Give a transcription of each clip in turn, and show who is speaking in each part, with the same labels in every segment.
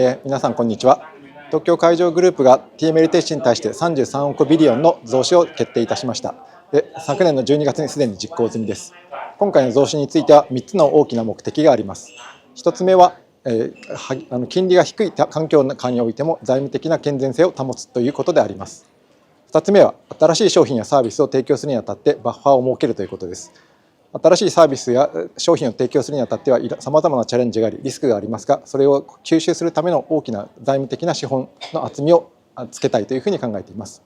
Speaker 1: えー皆さんこんにちは。東京海上グループが TML 鉄に対して33億ビリオンの増資を決定いたしました。で昨年の12月にすでに実行済みです。今回の増資については3つの大きな目的があります。1つ目は、えーはあの金利が低い環境下においても財務的な健全性を保つということであります。2つ目は新しい商品やサービスを提供するにあたってバッファーを設けるということです。新しいサービスや商品を提供するにあたってはさまざまなチャレンジがありリスクがありますがそれを吸収するための大きな財務的な資本の厚みをつけたいというふうに考えています。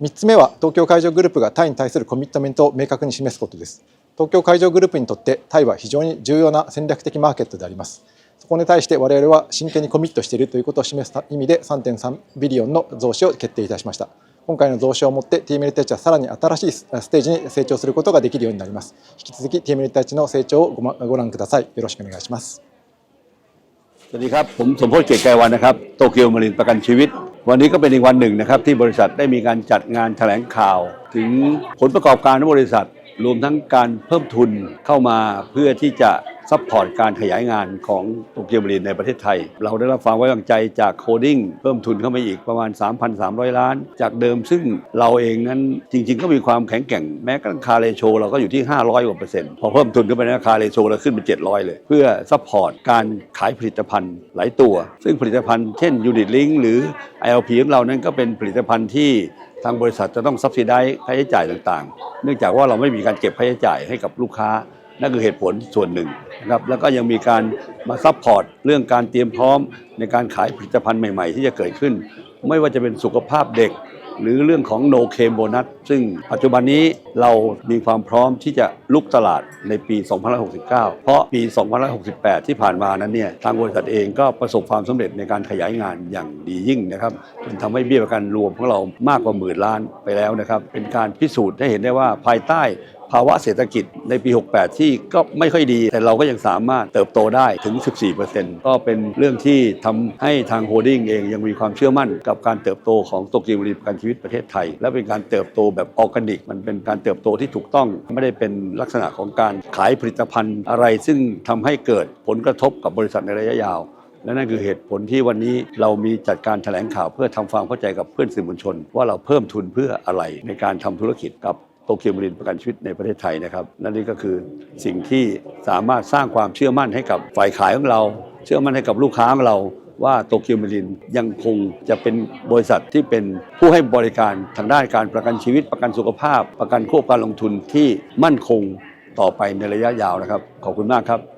Speaker 1: 3つ目は東京海上グループがタイに対するコミットメントを明確に示すことです。東京海上グループにとってタイは非常に重要な戦略的マーケットであります。そこに対して我々は真剣にコミットしているということを示す意味で3.3ビリオンの増資を決定いたしました。今回の増資をもって TML テッチはさらに新しいステージに成長することができるようになります引き続き TML テッチの成長をご,、ま、ご覧くださいよろしくお願いします
Speaker 2: สวัสดีครับ ผมสมพจน์เกียรติไกรวันนะครับโตเกียวมารินประกันชีวิต วันนี้ก็เป็นอีกวันหนึ่งนะครับ ที่บริษัทได้มีการจัดงานแถลงข่าว ถึงผลประกอบการของบริษัท รวมทั้งการเพิ่มทุนเข้ามาเพื่อที่จะซัพพอร์ตการขยายงานของโตเกียวมารินในประเทศไทย เราได้รับความไว้วางใจจากโคดิ้งเพิ่มทุนเข้ามาอีกประมาณ 3,300 ล้าน จากเดิมซึ่งเราเองนั้นจริง ๆ ก็มีความแข็งแกร่งแม้กระทั่งคาเรโชเราก็อยู่ที่ 500กว่าเปอร์เซ็นต์พอเพิ่มทุนเข้าไปนะคาเรโชเราขึ้นเป็น 700 เลย เพื่อซัพพอร์ตการขายผลิตภัณฑ์หลายตัว ซึ่งผลิตภัณฑ์เช่นยูนิตลิงหรือ ILP ของเรานั้นก็เป็นผลิตภัณฑ์ที่ ทางบริษัทจะต้องซับซิได้ค่าใช้จ่ายต่างๆ เนื่องจากว่าเราไม่มีการเก็บค่าใช้จ่ายให้กับลูกค้า นั่นคือเหตุผลส่วนหนึ่งนะครับแล้วก็ยังมีการมาซัพพอร์ตเรื่องการเตรียมพร้อมในการขายผลิตภัณฑ์ใหม่ ๆ ที่จะเกิดขึ้น ไม่ว่าจะเป็นสุขภาพเด็ก หรือเรื่องของโนเคมโบนัสซึ่งปัจจุบันนี้เรามีความพร้อมที่จะลุกตลาดในปี 2569 เพราะปี 2568 ที่ผ่านมานั้นเนี่ยทางบริษัทเองก็ประสบความสำเร็จในการขยายงานอย่างดียิ่งนะครับจนทำให้เบี้ยประกันรวมของเรามากกว่าหมื่นล้านไปแล้วนะครับเป็นการพิสูจน์ให้เห็นได้ว่าภายใต้าวะเศรษฐกิจในปี 68 ที่ก็ไม่ค่อยดี แต่เราก็ยังสามารถเติบโตได้ถึง 14%ก็เป็นเรื่องที่ทำให้ทางโฮดดิ้งเองยังมีความเชื่อมั่นกับการเติบโตของตกียวรีประกันชีวิตประเทศไทย และเป็นการเติบโตแบบออร์แกนิก มันเป็นการเติบโตที่ถูกต้องไม่ได้เป็นลักษณะของการขายผลิตภัณฑ์อะไรซึ่งทำให้เกิดผลกระทบกับบริษัทในระยะยาวและนั่นคือเหตุผลที่วันนี้เรามีจัดการแถลงข่าวเพื่อทำความเข้าใจกับเพื่อนสื่อมวลชน ว่าเราเพิ่มทุนเพื่ออะไรในการทำธุรกิจกับ โตเกียวมรินประกันชีวิตในประเทศไทยนะครับนั่นนี่ก็คือสิ่งที่สามารถสร้างความเชื่อมั่นให้กับฝ่ายขายของเรา เชื่อมั่นให้กับลูกค้าของเราว่าโตเกียวมรินยังคงจะเป็นบริษัทที่เป็นผู้ให้บริการทางด้านการประกันชีวิตประกันสุขภาพ ประกันควบการลงทุนที่มั่นคงต่อไปในระยะยาวนะครับ ขอบคุณมากครับ